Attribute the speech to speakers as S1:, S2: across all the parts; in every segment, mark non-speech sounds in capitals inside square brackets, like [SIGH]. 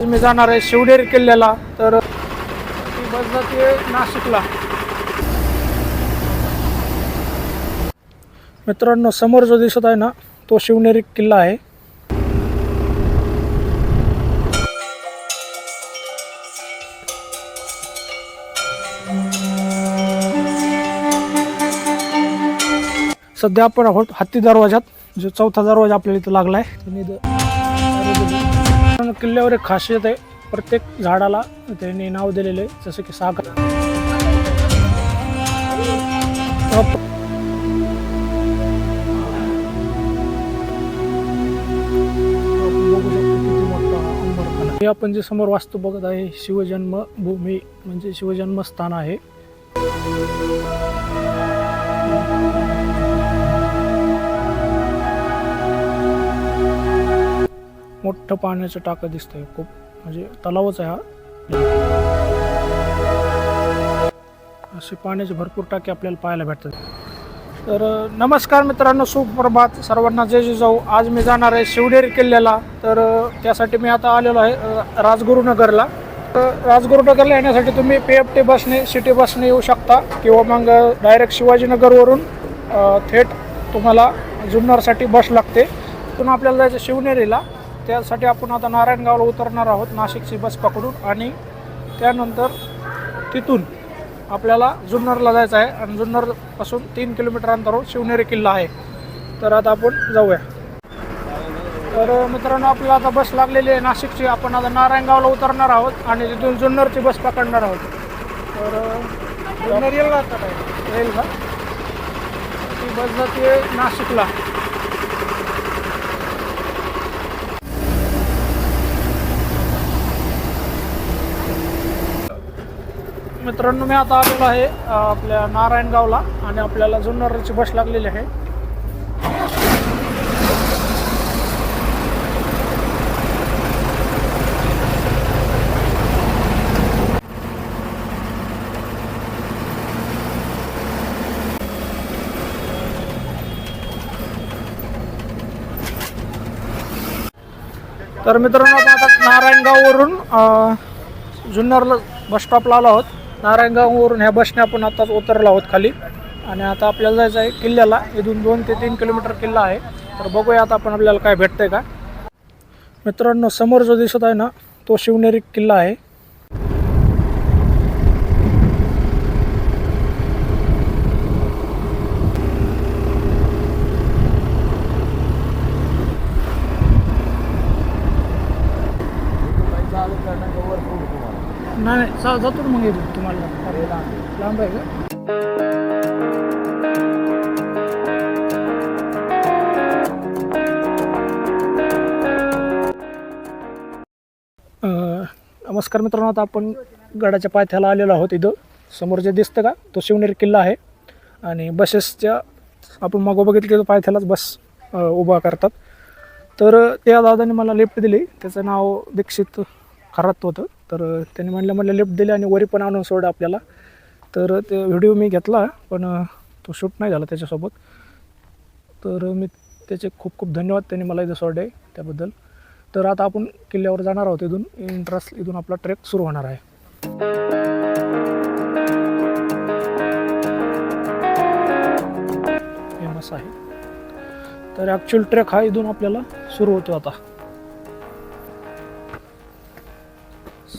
S1: मी जाणार आहे शिवनेरी किल्ल्याला तर ती बस जाते नाशिकला. मित्रांनो समोर जो दिसत आहे ना तो शिवनेरी किल्ला आहे. सध्या आपण आहोत हत्ती दरवाजात जो चौथा दरवाजा आपल्याला इथं लागला आहे इथं किल्ल्यावर एक खासियत आहे. प्रत्येक झाडाला त्यांनी नाव दिलेलं आहे जसं की सागर. हे आपण जे समोर वास्तू बघत आहे शिवजन्म भूमी म्हणजे शिवजन्मस्थान आहे. मोठं पाण्याचं टाकं दिसतंय. खूप म्हणजे तलावच आहे हा. असे पाण्याचे भरपूर टाके आपल्याला पाहायला भेटतात. तर नमस्कार मित्रांनो सुप्रभात. सर्वांना जय जिजाऊ आज मी जाणार आहे शिवनेरी किल्ल्याला. तर त्यासाठी मी आता आलेलो आहे राजगुरुनगरला. तर राजगुरुनगरला येण्यासाठी तुम्ही पी एफ टी बसने सिटी बसने येऊ शकता. किंवा मग डायरेक्ट शिवाजीनगरवरून थेट तुम्हाला जुन्नरसाठी बस लागते. पुन्हा आपल्याला जायचं शिवनेरीला. त्यासाठी आपण आता नारायणगावला उतरणार आहोत नाशिकची बस पकडून आणि त्यानंतर तिथून आपल्याला जुन्नरला जायचं आहे आणि जुन्नरपासून तीन किलोमीटर अंतरावर शिवनेरी किल्ला आहे. तर आता आपण जाऊया. तर मित्रांनो आपल्याला आता बस लागलेली आहे नाशिकची. आपण आता नारायणगावला उतरणार आहोत आणि तिथून जुन्नरची बस पकडणार आहोत. तर जुन्नर येईल का येईल का? ती बस जाते नाशिकला. मित्रांनो मी आता आलेलो आहे आपल्या नारायणगावला आणि आपल्याला जुन्नरची बस लागलेली आहे. तर मित्रांनो आपण आता नारायणगाववरून वरून जुन्नरला बस स्टॉपला आलो आहोत. नारायणगाववरून ह्या बसने आपण आताच उतरलो आहोत खाली. आणि आता आपल्याला जायचं आहे किल्ल्याला. इथून दोन ते तीन किलोमीटर किल्ला आहे. तर बघूया आता आपण आपल्याला काय भेटतंय का. मित्रांनो समोर जो दिसत आहे ना तो शिवनेरी किल्ला आहे. नाही नाही जातो ना मग इथून. लांब आहे का? नमस्कार मित्रांनो आता आपण गडाच्या पायथ्याला आलेलो आहोत इथं. समोर जे दिसतं का तो शिवनेरी किल्ला आहे. आणि बसेसच्या आपण मागो बघितलं की पायथ्यालाच बस उभा करतात. तर त्या दादाने मला लिफ्ट दिली. त्याचं नाव दीक्षित खरात होतं. तर त्यांनी म्हणलं म्हणलं लिफ्ट दिली आणि वरी पण आणून सोडलं आपल्याला. तर ते व्हिडिओ मी घेतला पण तो शूट नाही झाला त्याच्यासोबत. तर मी त्याचे खूप खूप धन्यवाद त्यांनी मला इथं सोडले त्याबद्दल. तर आता आपण किल्ल्यावर जाणार आहोत इथून. इंटरेस्ट इथून आपला ट्रेक सुरू होणार आहे. फेमस आहे. तर ॲक्च्युअल ट्रेक हा इथून आपल्याला सुरू होतो आता.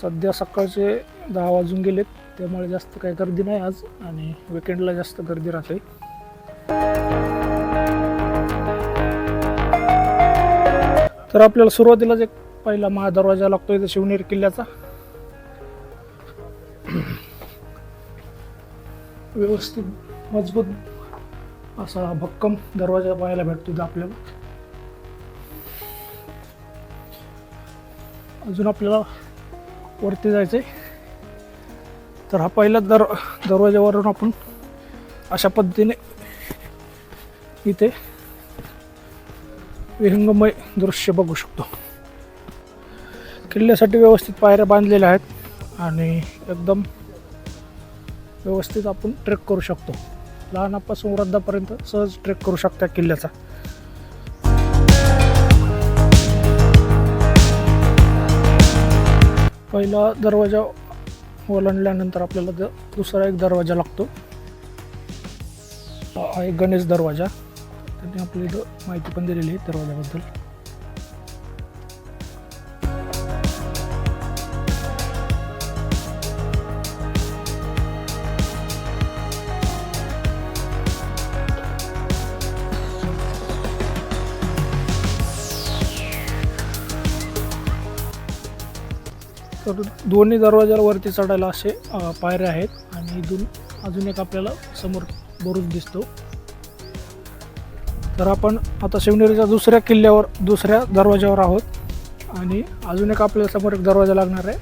S1: सध्या सकाळचे दहा वाजून गेलेत. त्यामुळे जास्त काही गर्दी नाही आज आणि विकेंडला जास्त गर्दी राहते. तर आपल्याला सुरुवातीलाच एक पहिला महादरवाजा लागतो इथं शिवनेर किल्ल्याचा. व्यवस्थित मजबूत असा भक्कम दरवाजा पाहायला भेटतो इथं आपल्याला. अजून आपल्याला वरती जायचं आहे तर हा पहिला दर दरवाजावरून आपण अशा पद्धतीने इथे विहंगमय दृश्य बघू शकतो. किल्ल्यासाठी व्यवस्थित पायऱ्या बांधलेल्या आहेत आणि एकदम व्यवस्थित आपण ट्रेक करू शकतो. लहानापासून वृद्धापर्यंत सहज ट्रेक करू शकता किल्ल्याचा. पहिला दरवाजा ओलांडल्यानंतर आपल्याला द दुसरा एक दरवाजा लागतो. हा एक गणेश दरवाजा. त्यांनी आपली इथं माहिती पण दिलेली आहे दरवाजाबद्दल. तर दोन्ही दरवाजाला वरती चढायला असे पायऱ्या आहेत आणि इथून अजून एक आपल्याला समोर बरूच दिसतो. तर आपण आता शिवनेरीच्या दुसऱ्या किल्ल्यावर दुसऱ्या दरवाजावर आहोत आणि अजून एक आपल्याला समोर एक दरवाजा लागणार आहे.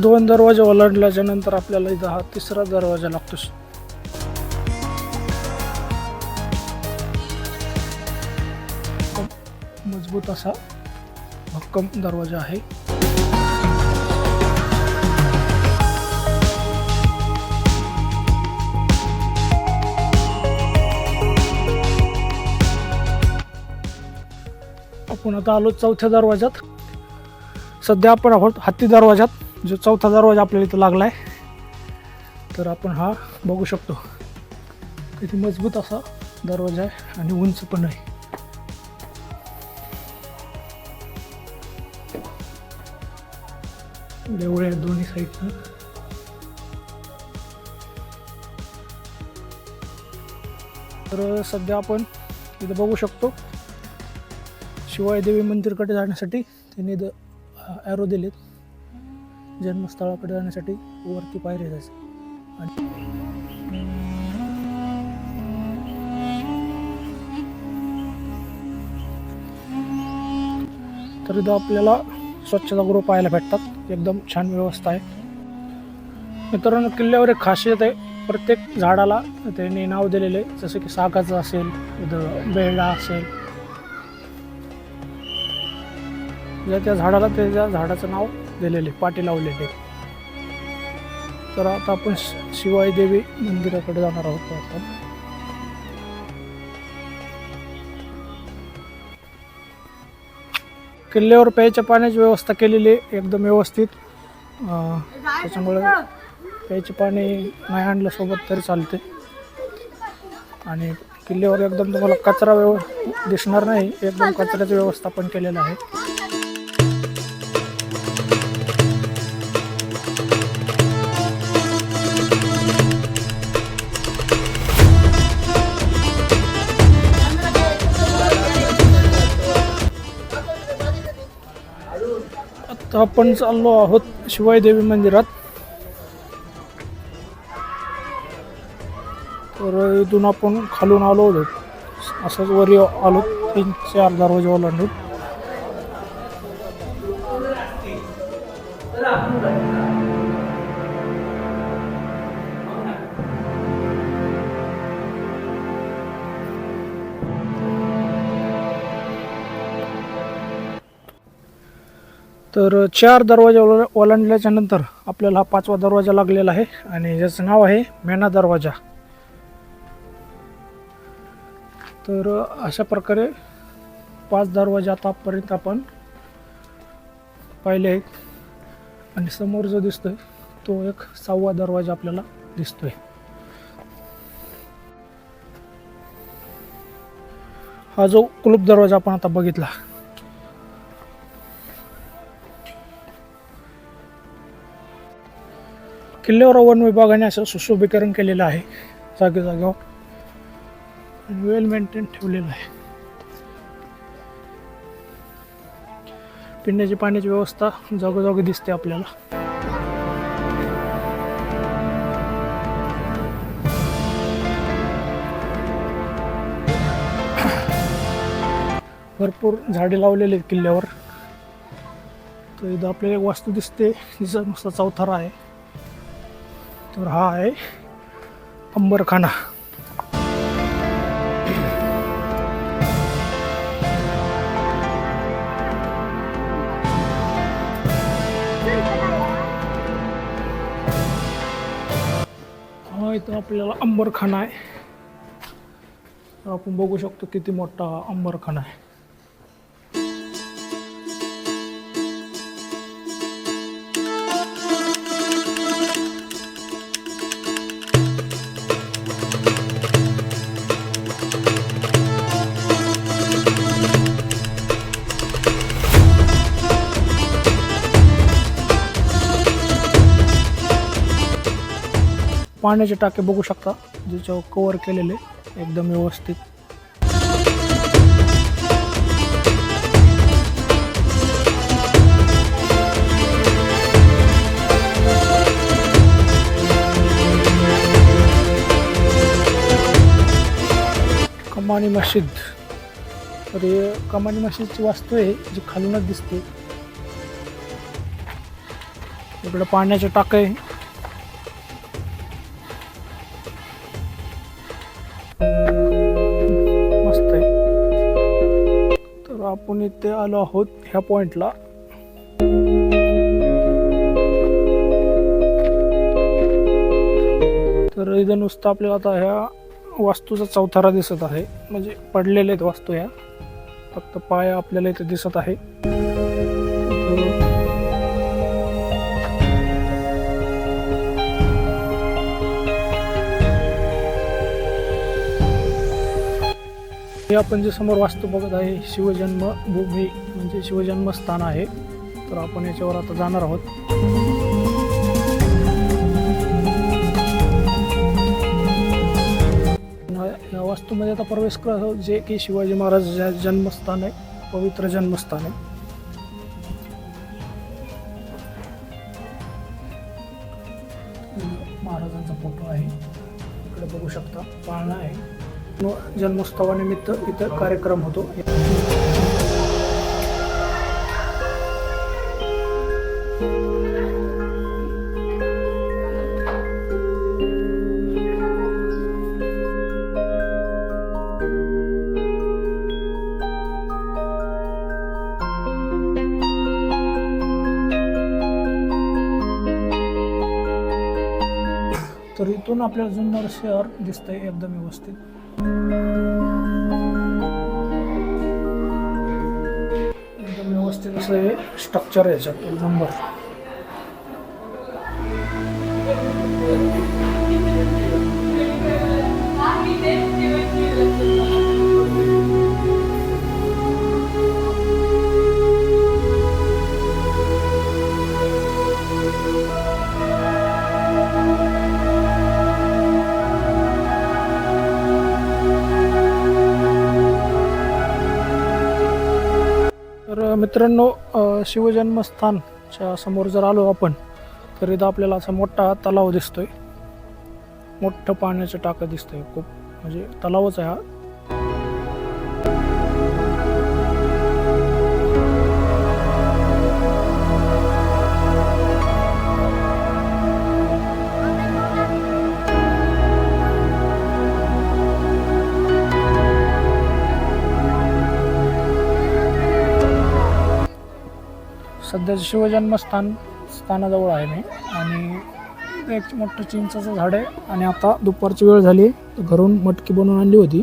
S1: दोन दरवाजे ओलांडल्याच्या नंतर आपल्याला इथं हा तिसरा दरवाजा लागतो. मजबूत असा भक्कम दरवाजा आहे. आपण आता आलो चौथ्या दरवाजात सध्या आपण आहोत हत्ती दरवाजात जो चौथा दरवाजा आपल्याला इथं लागला आहे तर आपण हा बघू शकतो. किती मजबूत असा दरवाजा आहे आणि उंच पण आहे. म्हणजे देवळ्या आहेत दोन्ही साईडनं तर सध्या आपण इथं बघू शकतो शिवाय देवी मंदिरकडे जाण्यासाठी त्यांनी द ॲरो दिलेत. जन्मस्थळाकडे जाण्यासाठी वरती पायऱ्या जायचं. आणि तर इथं आपल्याला स्वच्छतागृह पाहायला भेटतात. एकदम छान व्यवस्था आहे. मित्रांनो किल्ल्यावर एक खासियत आहे. प्रत्येक झाडाला त्यांनी नाव दिलेलं आहे. जसं की सागाचं असेल इथं बेळा असेल. ज्या त्या झाडाला त्या झाडाचं नाव दिलेले पाटी लावलेले तर आता आपण शि- शिवाई देवी मंदिराकडे जाणार आहोत. आपण किल्ल्यावर प्यायच्या पाण्याची व्यवस्था केलेली आहे एकदम व्यवस्थित. त्याच्यामुळं त्याच्यामुळे प्यायचे पाणी नाही आणलं सोबत तरी चालते. आणि किल्ल्यावर एकदम तुम्हाला कचरा व्यव दिसणार नाही एकदम कचऱ्याचं व्यवस्थापन केलेलं आहे. आपण चाललो आहोत शिवाई देवी मंदिरात. तर इथून आपण खालून आलो होतो. असंच वरी आलो तीन चार दरवाजे ओलांडून. तर चार दरवाजा ओला ओलांडल्याच्या नंतर आपल्याला हा पाचवा दरवाजा लागलेला आहे आणि ज्याचं नाव आहे मेना दरवाजा. तर अशा प्रकारे पाच दरवाजे आतापर्यंत आपण पाहिले आहेत. आणि समोर जो दिसतोय तो एक सहावा दरवाजा आपल्याला दिसतोय. हा जो कुलूप दरवाजा आपण आता बघितला किल्ल्यावर वन विभागाने असं सुशोभीकरण केलेलं आहे. जागे जागेवर वेल मेंटेन ठेवलेलं आहे. पिण्याची पाण्याची व्यवस्था जागोजागी दिसते आपल्याला. भरपूर झाडे लावलेले आहेत किल्ल्यावर. तर इथं आपल्याला एक वास्तू दिसते. जिचा नुसता चौथारा आहे. तर हा आहे अंबरखाना. हा इथं आपल्याला अंबरखाना आहे. तर आपण बघू शकतो किती मोठा अंबरखाना आहे. पाण्याचे टाके बघू शकता ज्याच्यावर कवर केलेले एकदम व्यवस्थित. कमानी मशीद. तर कमानी मशीदची वास्तू आहे जी खालूनच दिसते. इकडं पाण्याचे टाक आहे. आपण इथे आलो आहोत ह्या पॉइंटला तर इथं नुसतं आपल्याला आता ह्या वास्तूचा चौथारा दिसत आहे. म्हणजे पडलेले आहेत वास्तू ह्या. फक्त पाया आपल्याला इथे दिसत आहे. हे आपण जे समोर वास्तू बघत आहे शिवजन्म भूमी म्हणजे शिवजन्मस्थान आहे. तर आपण याच्यावर आता जाणार आहोत. या वास्तूमध्ये आता प्रवेश करत आहोत जे की शिवाजी महाराज जन्मस्थान आहे पवित्र जन्मस्थान आहे. जन्मोत्सवानिमित्त इथं कार्यक्रम होतो. तर इथून आपल्याला जुन्नर शहर दिसतंय एकदम व्यवस्थित. एकदम व्यवस्थित असं हे स्ट्रक्चर आहे याच्यात. एक नंबर मित्रांनो शिवजन्मस्थानच्या समोर जर आलो आपण तर इथं आपल्याला असा मोठा तलाव दिसतोय. मोठं पाण्याचं टाकं दिसतंय खूप. म्हणजे तलावच आहे हा. सध्या शिवजन्मस्थान स्थानाजवळ आहे मी. आणि एक मोठं चिंचाचं झाड आहे. आणि आता दुपारची वेळ झाली तर घरून मटकी बनवून आणली होती.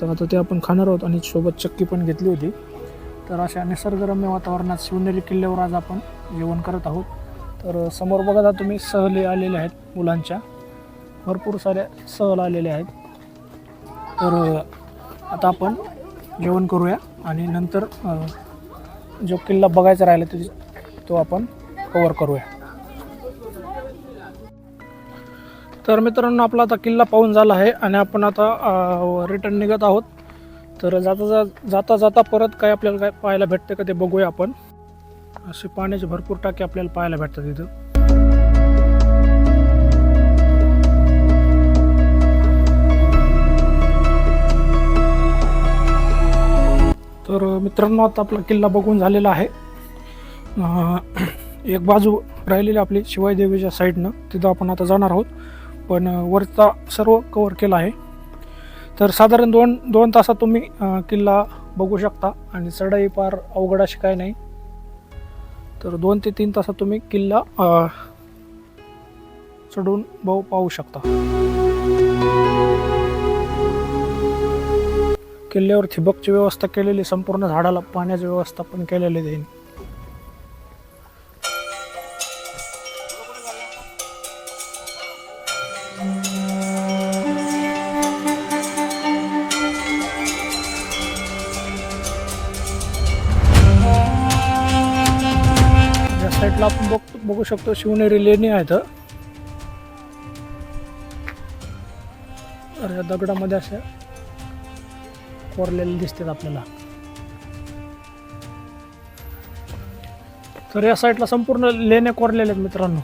S1: तर आता ते आपण खाणार आहोत आणि सोबत चक्की पण घेतली होती. तर अशा निसर्गरम्य वातावरणात शिवनेरी किल्ल्यावर आज आपण जेवण करत आहोत. तर समोर बघा तुम्ही सहली आलेल्या आहेत मुलांच्या. भरपूर साऱ्या सहल आलेल्या आहेत. तर आता आपण जेवण करूया आणि नंतर जो किल्ला बघायचा राहिला तो तो आपण कवर करूया. तर मित्रांनो आपला आता किल्ला पाहून झाला आहे आणि आपण आता रिटर्न निघत आहोत. तर जाता जा जाता जाता परत काय आपल्याला काय पाहायला भेटतं का ते बघूया आपण. असे पाण्याचे भरपूर टाके आपल्याला पाहायला भेटतात इथं. तर मित्रांनो आता आपला किल्ला बघून झालेला आहे. [CLEARS THROAT] एक बाजू राहिलेली आपली शिवायदेवीच्या साईडनं. तिथं आपण आता जाणार आहोत. पण वरचा सर्व कवर केला आहे. तर साधारण दोन दोन तासात तुम्ही किल्ला बघू शकता. आणि चढाई फार अवघड अशी काय नाही. तर दोन ते तीन तासात तुम्ही किल्ला चढून भाऊ पाहू शकता. किल्ल्यावर ठिबकची व्यवस्था केलेली संपूर्ण झाडाला पाण्याची व्यवस्था पण केलेली देईन या साईडला आपण बघ बघू शकतो शिवनेरी लेणी आहेत. दगडामध्ये अशा कोरलेले दिसतात आपल्याला. तर या साईडला संपूर्ण लेण्या कोरलेल्या आहेत मित्रांनो.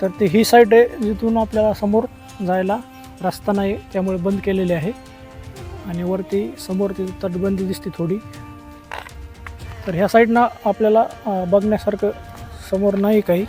S1: तर ती ही साईड आहे जिथून आपल्याला समोर जायला रस्ता नाही त्यामुळे बंद केलेली आहे. आणि वरती समोर ती तटबंदी दिसते थोडी. तर ह्या साईडनं आपल्याला बघण्यासारखं समोर नाही काही.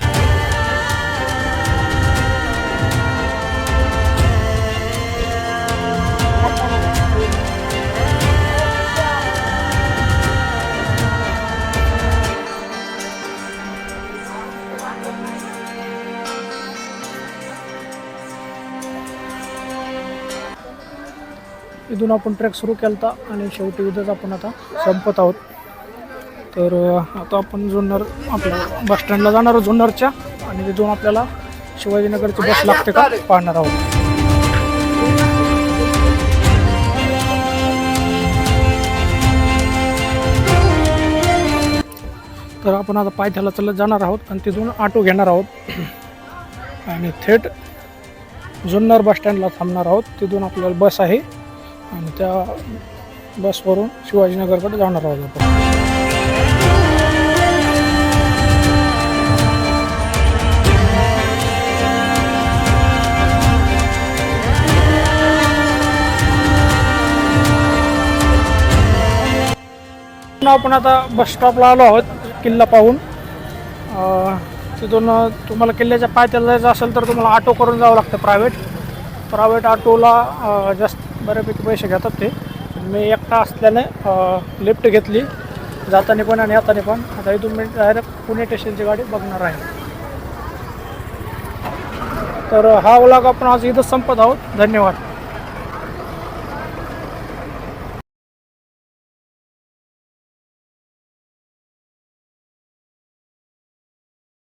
S1: इथून आपण ट्रॅक सुरू केला होता आणि शेवटी उद्याच आपण आता संपत आहोत. तर आता आपण जुन्नर आपल्या बस स्टँडला जाणार आहोत जुन्नरच्या. आणि तिथून आपल्याला शिवाजीनगरची बस लागते का पाहणार आहोत. तर आपण आता पायथ्याला चालत जाणार आहोत आणि तिथून ऑटो घेणार आहोत. आणि थेट जुन्नर बस स्टँडला थांबणार आहोत. तिथून आपल्याला बस आहे. आणि त्या बसवरून शिवाजीनगरकडे जाणार आहोत आपण. आपण आता बस स्टॉपला आलो आहोत किल्ला पाहून. तिथून तुम्हाला किल्ल्याच्या पायथ्याला जायचं असेल तर तुम्हाला ऑटो करून जावं लागतं प्रायव्हेट प्रायव्हेट ऑटोला जास्त बऱ्यापैकी पैसे घेतात ते. मी एकटा असल्याने लिफ्ट घेतली. जाताना पण आणि येताना पण. आता इथून मी डायरेक्ट पुणे स्टेशनची गाडी बघणार आहे. तर हा व्लॉग आपण आज इथं संपत आहोत. धन्यवाद.